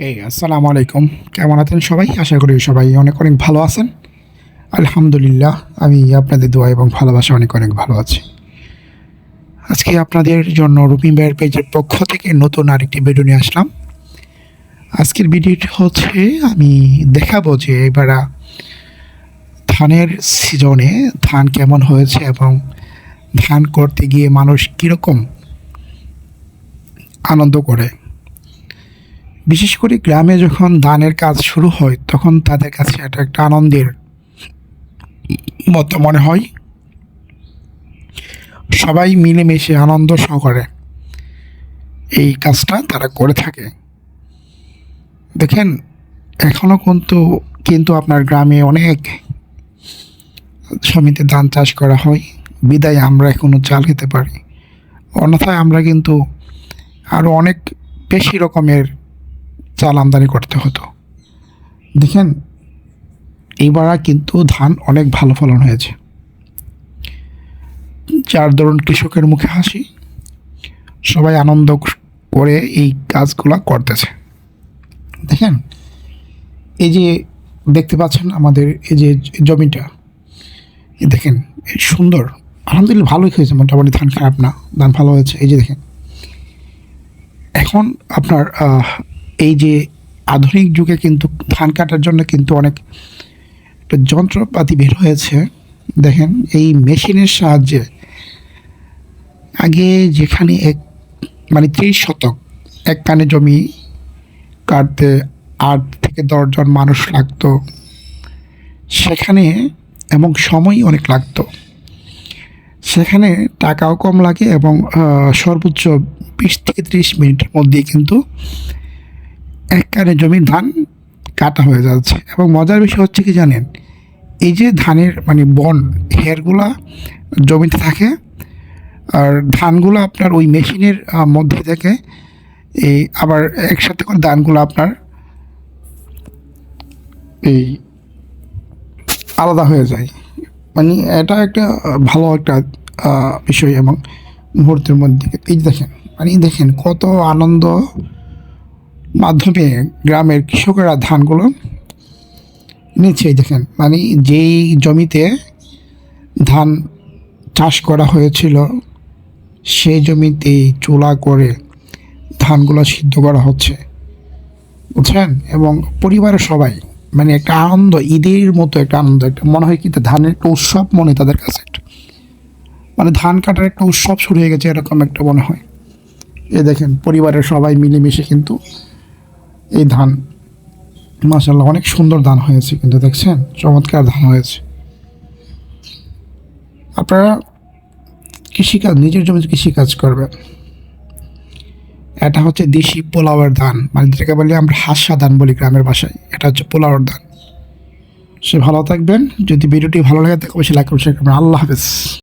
এই, আসসালামু আলাইকুম। কেমন আছেন সবাই? আশা করি সবাই অনেক অনেক ভালো আছেন। আলহামদুলিল্লাহ, আমি আপনাদের দোয়া এবং ভালোবাসা অনেক অনেক ভালো আছি। আজকে আপনাদের জন্য রুপিন ভাইয়ের পেজের পক্ষ থেকে নতুন আরেকটি ভিডিও নিয়ে আসলাম। আজকের ভিডিওটি হচ্ছে, আমি দেখাবো যে এবার ধানের সিজনে ধান কেমন হয়েছে এবং ধান করতে গিয়ে মানুষ কীরকম আনন্দ করে। বিশেষ করে গ্রামে যখন ধানের কাজ শুরু হয়, তখন তাদের কাছে এটা একটা আনন্দের মতো মনে হয়। সবাই মিলেমিশে আনন্দ সহকারে এই কাজটা তারা করে থাকে। দেখেন এখনও কিন্তু কিন্তু আপনার গ্রামে অনেক জমিতে ধান চাষ করা হয়। বিদায় আমরা এখনও চাল খেতে পারি। অন্যথায় আমরা কিন্তু আরও অনেক বেশি রকমের চাল আমদানি করতে হতো। দেখেন এইবার কিন্তু ধান অনেক ভালো ফলন হয়েছে। যার ধরুন কৃষকের মুখে হাসি, সবাই আনন্দ করে এই কাজগুলো করতেছে। দেখেন, এই যে দেখতে পাচ্ছেন আমাদের এই যে জমিটা দেখেন সুন্দর। আলহামদুলিল্লাহ ভালোই হয়েছে, মোটামুটি ধান খারাপ না, ধান ভালো হয়েছে। এই যে দেখেন, এখন আপনার এই যে আধুনিক যুগে কিন্তু ধান কাটার জন্য কিন্তু অনেক একটা যন্ত্রপাতি বের হয়েছে। দেখেন, এই মেশিনের সাহায্যে আগে যেখানে এক মানে ত্রিশ শতক এক কানে জমি কাটতে আট থেকে দশজন মানুষ লাগতো, সেখানে এবং সময় অনেক লাগতো। সেখানে টাকাও কম লাগে এবং সর্বোচ্চ বিশ থেকে ত্রিশ মিনিটের মধ্যে কিন্তু এক কানে জমির ধান কাটা হয়ে যাচ্ছে এবং মজার বিষয় হচ্ছে কি জানেন? এই যে ধানের মানে বন হেয়ারগুলা জমিতে থাকে, আর ধানগুলো আপনার ওই মেশিনের মধ্যে থেকে এই আবার একসাথে করে ধানগুলো আপনার এই আলাদা হয়ে যায়। মানে এটা একটা ভালো একটা বিষয় এবং মুহূর্তের মধ্যে। এই দেখেন মানে দেখেন কত আনন্দ মাধ্যমে গ্রামের কৃষকেরা ধানগুলো নিচ্ছে দেখেন। মানে যেই জমিতে ধান চাষ করা হয়েছিল, সেই জমিতেই চোলা করে ধানগুলো সিদ্ধ করা হচ্ছে। বুঝছেন এবং পরিবারের সবাই মানে একটা আনন্দ, ঈদের মতো একটা আনন্দ, একটা মনে হয় কি ধানের একটা উৎসব মনে তাদের কাছে। মানে ধান কাটার একটা উৎসব শুরু হয়ে গেছে, এরকম একটা মনে হয়। এ দেখেন, পরিবারের সবাই মিলেমিশে কিন্তু এই ধান মাসাল্লাহ অনেক সুন্দর ধান হয়েছে, কিন্তু দেখছেন, চমৎকার ধান হয়েছে। আপনারা কৃষিকাজ, নিজের জমিতে কৃষিকাজ করবেন। এটা হচ্ছে দেশি পোলাওয়ের ধান মানে যেটাকে বলি আমরা হাসা ধান বলি গ্রামের ভাষায়, এটা হচ্ছে পোলাওয়ের ধান। সে ভালো থাকবেন, যদি ভিডিওটি ভালো লাগে তাকে অবশ্যই লাইক করবেন। আল্লাহ হাফেজ।